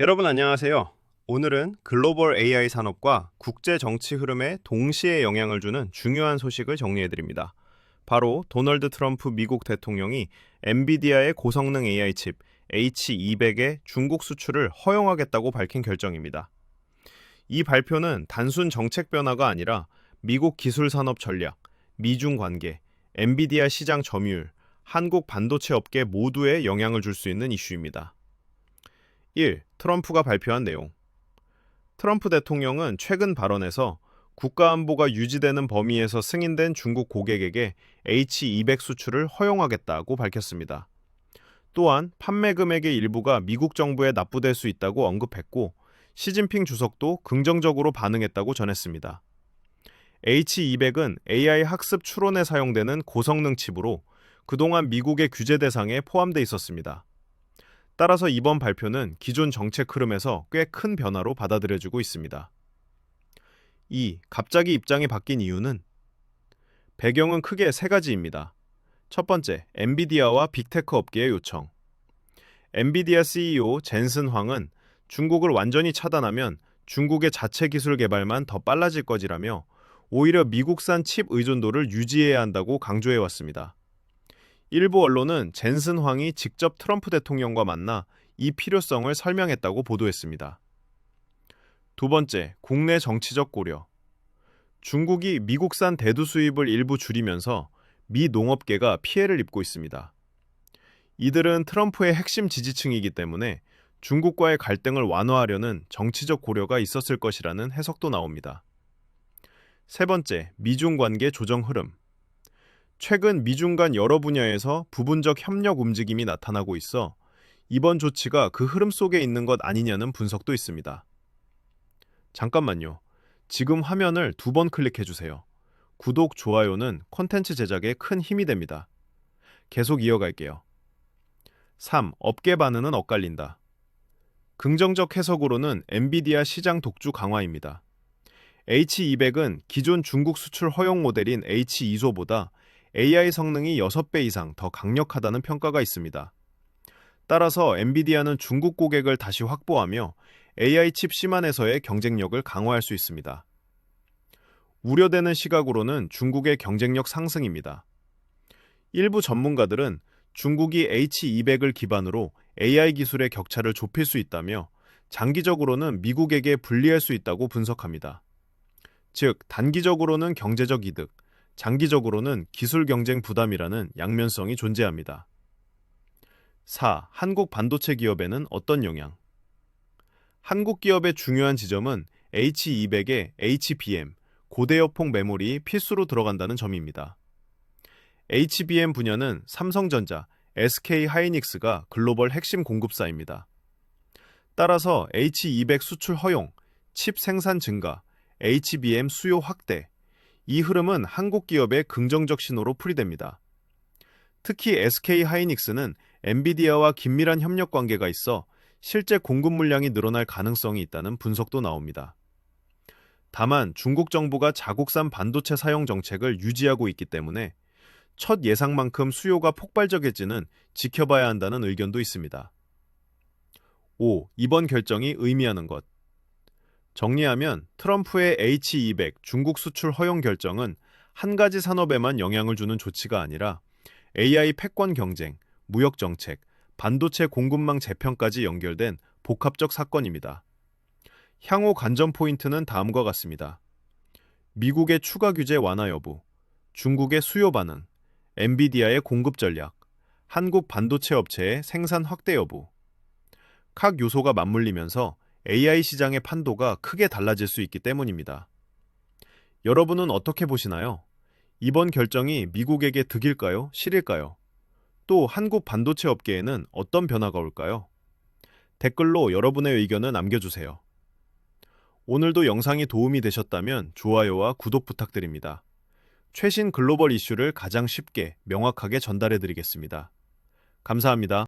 여러분 안녕하세요. 오늘은 글로벌 AI 산업과 국제 정치 흐름에 동시에 영향을 주는 중요한 소식을 정리해 드립니다. 바로 도널드 트럼프 미국 대통령이 엔비디아의 고성능 AI 칩 H200의 중국 수출을 허용하겠다고 밝힌 결정입니다. 이 발표는 단순 정책 변화가 아니라 미국 기술 산업 전략, 미중 관계, 엔비디아 시장 점유율, 한국 반도체 업계 모두에 영향을 줄 수 있는 이슈입니다. 1. 트럼프가 발표한 내용. 트럼프 대통령은 최근 발언에서 국가안보가 유지되는 범위에서 승인된 중국 고객에게 H200 수출을 허용하겠다고 밝혔습니다. 또한 판매 금액의 일부가 미국 정부에 납부될 수 있다고 언급했고 시진핑 주석도 긍정적으로 반응했다고 전했습니다. H200은 AI 학습 추론에 사용되는 고성능 칩으로 그동안 미국의 규제 대상에 포함돼 있었습니다. 따라서 이번 발표는 기존 정책 흐름에서 꽤 큰 변화로 받아들여지고 있습니다. 2. 갑자기 입장이 바뀐 이유는 배경은 크게 세 가지입니다. 첫 번째, 엔비디아와 빅테크 업계의 요청. 엔비디아 CEO 젠슨 황은 중국을 완전히 차단하면 중국의 자체 기술 개발만 더 빨라질 거지라며 오히려 미국산 칩 의존도를 유지해야 한다고 강조해 왔습니다. 일부 언론은 젠슨 황이 직접 트럼프 대통령과 만나 이 필요성을 설명했다고 보도했습니다. 두 번째, 국내 정치적 고려. 중국이 미국산 대두 수입을 일부 줄이면서 미 농업계가 피해를 입고 있습니다. 이들은 트럼프의 핵심 지지층이기 때문에 중국과의 갈등을 완화하려는 정치적 고려가 있었을 것이라는 해석도 나옵니다. 세 번째, 미중 관계 조정 흐름. 최근 미중 간 여러 분야에서 부분적 협력 움직임이 나타나고 있어 이번 조치가 그 흐름 속에 있는 것 아니냐는 분석도 있습니다. 잠깐만요. 지금 화면을 두 번 클릭해 주세요. 구독, 좋아요는 콘텐츠 제작에 큰 힘이 됩니다. 계속 이어갈게요. 3. 업계 반응은 엇갈린다. 긍정적 해석으로는 엔비디아 시장 독주 강화입니다. H200은 기존 중국 수출 허용 모델인 H2소보다 AI 성능이 6배 이상 더 강력하다는 평가가 있습니다. 따라서 엔비디아는 중국 고객을 다시 확보하며 AI 칩 심한에서의 경쟁력을 강화할 수 있습니다. 우려되는 시각으로는 중국의 경쟁력 상승입니다. 일부 전문가들은 중국이 H200을 기반으로 AI 기술의 격차를 좁힐 수 있다며 장기적으로는 미국에게 불리할 수 있다고 분석합니다. 즉, 단기적으로는 경제적 이득, 장기적으로는 기술 경쟁 부담이라는 양면성이 존재합니다. 4. 한국 반도체 기업에는 어떤 영향? 한국 기업의 중요한 지점은 H200에 HBM, 고대여폭 메모리 필수로 들어간다는 점입니다. HBM 분야는 삼성전자, SK 하이닉스가 글로벌 핵심 공급사입니다. 따라서 H200 수출 허용, 칩 생산 증가, HBM 수요 확대, 이 흐름은 한국 기업의 긍정적 신호로 풀이됩니다. 특히 SK 하이닉스는 엔비디아와 긴밀한 협력 관계가 있어 실제 공급 물량이 늘어날 가능성이 있다는 분석도 나옵니다. 다만 중국 정부가 자국산 반도체 사용 정책을 유지하고 있기 때문에 첫 예상만큼 수요가 폭발적일지는 지켜봐야 한다는 의견도 있습니다. 5. 이번 결정이 의미하는 것. 정리하면 트럼프의 H200 중국 수출 허용 결정은 한 가지 산업에만 영향을 주는 조치가 아니라 AI 패권 경쟁, 무역 정책, 반도체 공급망 재편까지 연결된 복합적 사건입니다. 향후 관전 포인트는 다음과 같습니다. 미국의 추가 규제 완화 여부, 중국의 수요 반응, 엔비디아의 공급 전략, 한국 반도체 업체의 생산 확대 여부. 각 요소가 맞물리면서 AI 시장의 판도가 크게 달라질 수 있기 때문입니다. 여러분은 어떻게 보시나요? 이번 결정이 미국에게 득일까요? 실일까요? 또 한국 반도체 업계에는 어떤 변화가 올까요? 댓글로 여러분의 의견을 남겨주세요. 오늘도 영상이 도움이 되셨다면 좋아요와 구독 부탁드립니다. 최신 글로벌 이슈를 가장 쉽게 명확하게 전달해 드리겠습니다. 감사합니다.